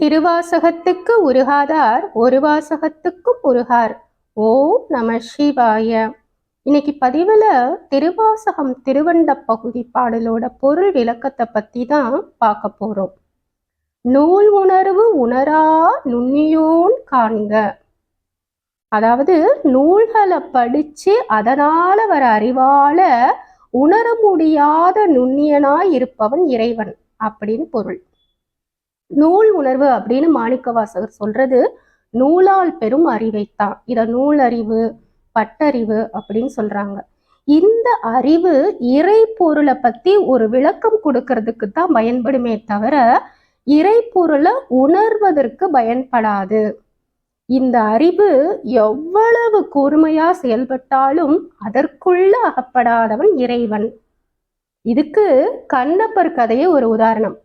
திருவாசகத்துக்கு உருகாதார் ஒரு வாசகத்துக்கும் உருகார். ஓம் நம சிவாய. இன்னைக்கு பதிவில் திருவாசகம் திருவண்ட பகுதி பாடலோட பொருள் விளக்கத்தை பற்றி தான் பார்க்க போறோம். நூல் உணர்வு உணரா நுண்ணியோன் காண்க. அதாவது நூல்களை படிச்சு அதனால் வர அறிவால உணர முடியாத நுண்ணியனாய் இருப்பவன் இறைவன் அப்படின்னு பொருள். நூல் உணர்வு அப்படின்னு மாணிக்க வாசகர் சொல்றது நூலால் பெரும் அறிவைத்தான். இத நூலறிவு பட்டறிவு அப்படின்னு சொல்றாங்க. இந்த அறிவு இறை பொருளை பத்தி ஒரு விளக்கம் கொடுக்கறதுக்கு தான் பயன்படுமே தவிர இறை பொருளை உணர்வதற்கு பயன்படாது. இந்த அறிவு எவ்வளவு கூர்மையா செயல்பட்டாலும் அதற்குள்ள அகப்படாதவன் இறைவன். இதுக்கு கண்ணப்பர் கதையே ஒரு உதாரணம்.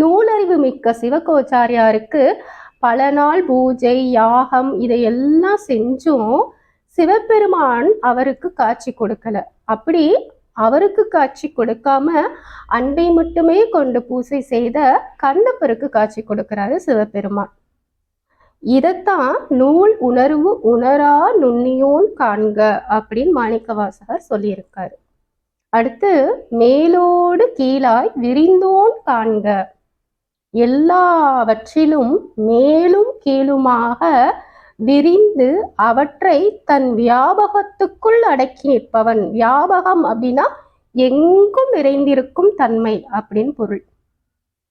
நூலறிவு மிக்க சிவகோச்சாரியாருக்கு பல நாள் பூஜை யாகம் இதையெல்லாம் செஞ்சும் சிவபெருமான் அவருக்கு காட்சி கொடுக்கல. அப்படி அவருக்கு காட்சி கொடுக்காம அன்பை மட்டுமே கொண்டு பூசை செய்த கண்ணப்பருக்கு காட்சி கொடுக்கிறாரு சிவபெருமான். இதைத்தான் நூல் உணர்வு உணரா நுண்ணியோன் காண்க அப்படின்னு மாணிக்கவாசகர் சொல்லியிருக்காரு. அடுத்து மேலோடு கீழாய் விரிந்தோன் காண்க எல்லாவற்றிலும் மேலும் கீழுமாக விரிந்து அவற்றை தன் வியாபகத்துக்குள் அடக்கி நிற்பவன். வியாபகம் அப்படின்னா எங்கும் நிறைந்திருக்கும் தன்மை அப்படின்னு பொருள்.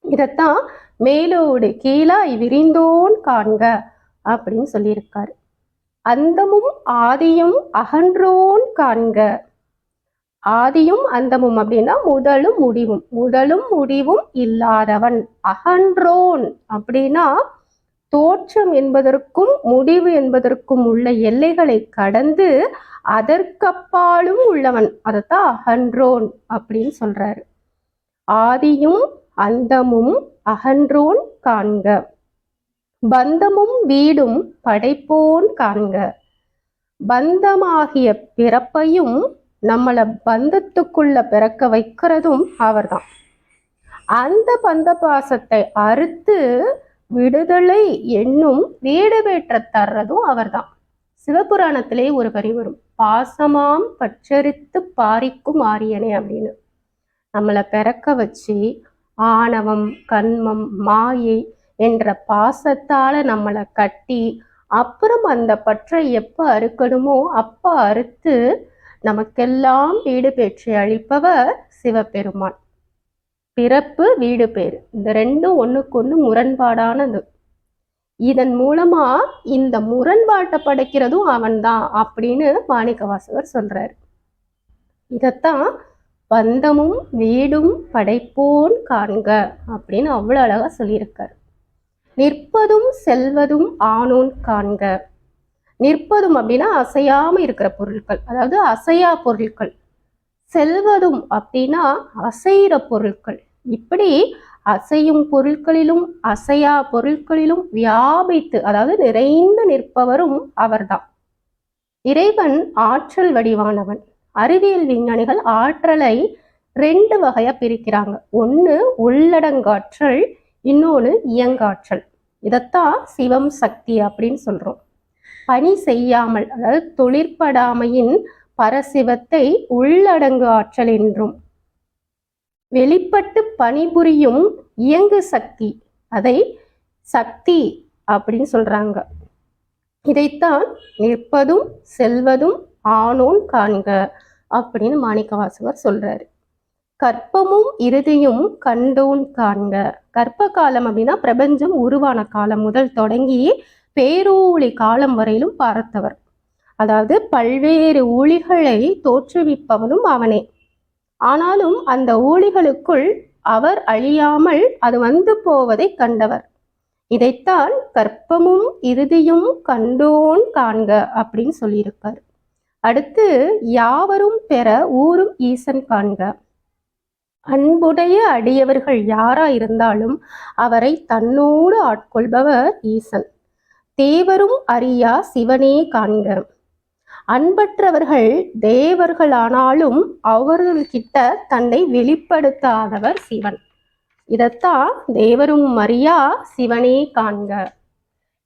இதத்தான் மேலோடு கீழாய் விரிந்தோன் காண்க அப்படின்னு சொல்லியிருக்காரு. அந்தமும் ஆதியும் அகன்றோன் காண்க. ஆதியும் அந்தமும் அப்படின்னா முதலும் முடிவும். முதலும் முடிவும் இல்லாதவன். அகன்றோன் அப்படின்னா தோற்றம் என்பதற்கும் முடிவு என்பதற்கும் உள்ள எல்லைகளை கடந்து அதற்கப்பாலும் உள்ளவன். அதைத்தான் அகன்றோன் அப்படின்னு சொல்றாரு. ஆதியும் அந்தமும் அகன்றோன் காண்க. பந்தமும் வீடும் படைப்போன் காண்க. பந்தமாகிய பிறப்பையும் நம்மளை பந்தத்துக்குள்ள பிறக்க வைக்கிறதும் அவர்தான். அந்த பந்த பாசத்தை அறுத்து விடுதலை என்னும் வீடு வேற்ற தர்றதும் அவர்தான். சிவபுராணத்திலே ஒரு வரி வரும். பாசமாம் பச்சரித்து பாரிக்கும் ஆரியனே அப்படின்னு. நம்மளை பிறக்க வச்சு ஆணவம் கண்மம் மாயை என்ற பாசத்தால நம்மளை கட்டி அப்புறம் அந்த பற்றை எப்போ அறுக்கணுமோ அப்போ அறுத்து நமக்கெல்லாம் வீடு பெற்று அளிப்பவர் சிவபெருமான். பிறப்பு வீடு பேர் இந்த ரெண்டும் ஒன்றுக்கொன்று முரண்பாடானது. இதன் மூலமா இந்த முரண்பாட்டை படைக்கிறதும் அவன்தான் அப்படின்னு மாணிக்கவாசகர் சொல்றாரு. இதத்தான் பந்தமும் வீடும் படைப்போன் காண்க அப்படின்னு அவ்வளோ அழகா சொல்லியிருக்காரு. நிற்பதும் செல்வதும் ஆனோன் காண்க. நிற்பதும் அப்படின்னா அசையாம இருக்கிற பொருட்கள். அதாவது அசையா பொருட்கள். செல்வதும் அப்படின்னா அசைகிற பொருட்கள். இப்படி அசையும் பொருட்களிலும் அசையா பொருட்களிலும் வியாபித்து அதாவது நிறைந்து நிற்பவரும் அவர்தான். இறைவன் ஆற்றல் வடிவானவன். அறிவியல் விஞ்ஞானிகள் ஆற்றலை ரெண்டு வகையா பிரிக்கிறாங்க. ஒன்று உள்ளடங்காற்றல் இன்னொன்று இயங்காற்றல். இதைத்தான் சிவம் சக்தி அப்படின்னு சொல்றோம். பணி செய்யாமல் அதாவது தொழிற்படாமையின் பரசிவத்தை உள்ளடங்கு ஆற்றல் என்றும் வெளிப்பட்டு பணிபுரியும் இயங்கு சக்தி அதை சக்தி அப்படின்னு சொல்றாங்க. இதைத்தான் நிற்பதும் செல்வதும் ஆணோன் காண்க அப்படின்னு மாணிக்கவாசகர் சொல்றாரு. கற்பமும் இறுதியும் கண்டோன் காண்க. கற்ப காலம் அப்படின்னா பிரபஞ்சம் உருவான காலம். முதல் தொடங்கி பேரூழி காலம் வரையிலும் பார்த்தவர். அதாவது பல்வேறு ஊழிகளை தோற்றுவிப்பவனும் அவனே. ஆனாலும் அந்த ஊழிகளுக்குள் அவர் அழியாமல் அது வந்து போவதை கண்டவர். இதைத்தான் கற்பமும் இறுதியும் கண்டோன் காண்க அப்படின்னு சொல்லியிருக்கார் அடுத்து யாவரும் பெற ஊரும் ஈசன் காண்க. அன்புடைய அடியவர்கள் யாரா இருந்தாலும் அவரை தன்னோடு ஆட்கொள்பவர் ஈசன். தேவரும் அறியா சிவனே காண்க. அன்பற்றவர்கள் தேவர்களானாலும் அவர்கள்கிட்ட தன்னை வெளிப்படுத்தாதவர் சிவன். இதத்தான் தேவரும் அறியா சிவனே காண்க.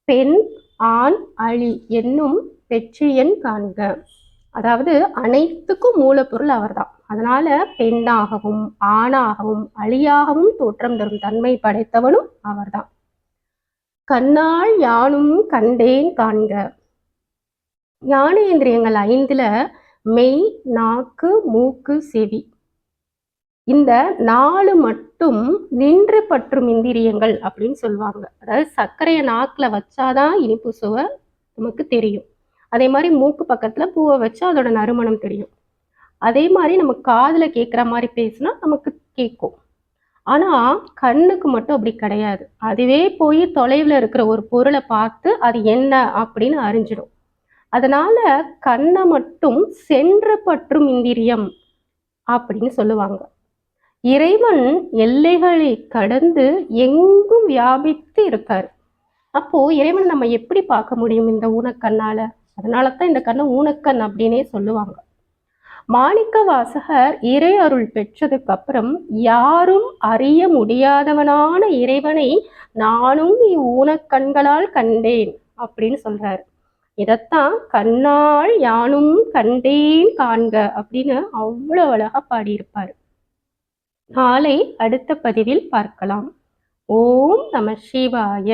பெண் ஆண் அழி என்னும் பெற்றியன் காண்க. அதாவது அனைத்துக்கும் மூலப்பொருள் அவர்தான். அதனால பெண்ணாகவும் ஆணாகவும் அழியாகவும் தோற்றம் தரும் தன்மை படைத்தவனும் அவர்தான். கண்ணால் யானும் கண்டேன் காண்க. ஞானேந்திரியங்கள் ஐந்துல மெய் நாக்கு மூக்கு செவி. இந்த நாலு மட்டும் நின்று பற்றும் இந்திரியங்கள் அப்படின்னு சொல்லுவாங்க. அதாவது சர்க்கரையை நாக்கில் வச்சாதான் இனிப்பு சுவை நமக்கு தெரியும். அதே மாதிரி மூக்கு பக்கத்தில் பூவை வச்சா அதோட நறுமணம் தெரியும். அதே மாதிரி நம்ம காதில் கேட்குற மாதிரி பேசினா நமக்கு கேட்கும் ஆனால் கண்ணுக்கு மட்டும் அப்படி கிடையாது. அதுவே போய் தொலைவில் இருக்கிற ஒரு பொருளை பார்த்து அது என்ன அப்படின்னு அறிஞ்சிடும். அதனால கண்ணை மட்டும் சென்று பற்றும் இந்திரியம் அப்படின்னு சொல்லுவாங்க. இறைவன் எல்லைகளை கடந்து எங்கும் வியாபித்து இருக்கார் அப்போ இறைவன் நம்ம எப்படி பார்க்க முடியும் இந்த ஊனக்கண்ணால? அதனால தான் இந்த கண்ணை ஊனக்கண் அப்படின்னே சொல்லுவாங்க. மாணிக்க வாசகர் இறை அருள் பெற்றதுக்கு அப்புறம் யாரும் அறிய முடியாதவனான இறைவனை நானும் நீ ஊனக்கண்களால் கண்டேன் அப்படின்னு சொல்றாரு. இதைத்தான் கண்ணால் யானும் கண்டேன் காண்க அப்படின்னு அவ்வளவு அழகா பாடியிருப்பார். நாளை அடுத்த பதிவில் பார்க்கலாம். ஓம் நம சிவாய.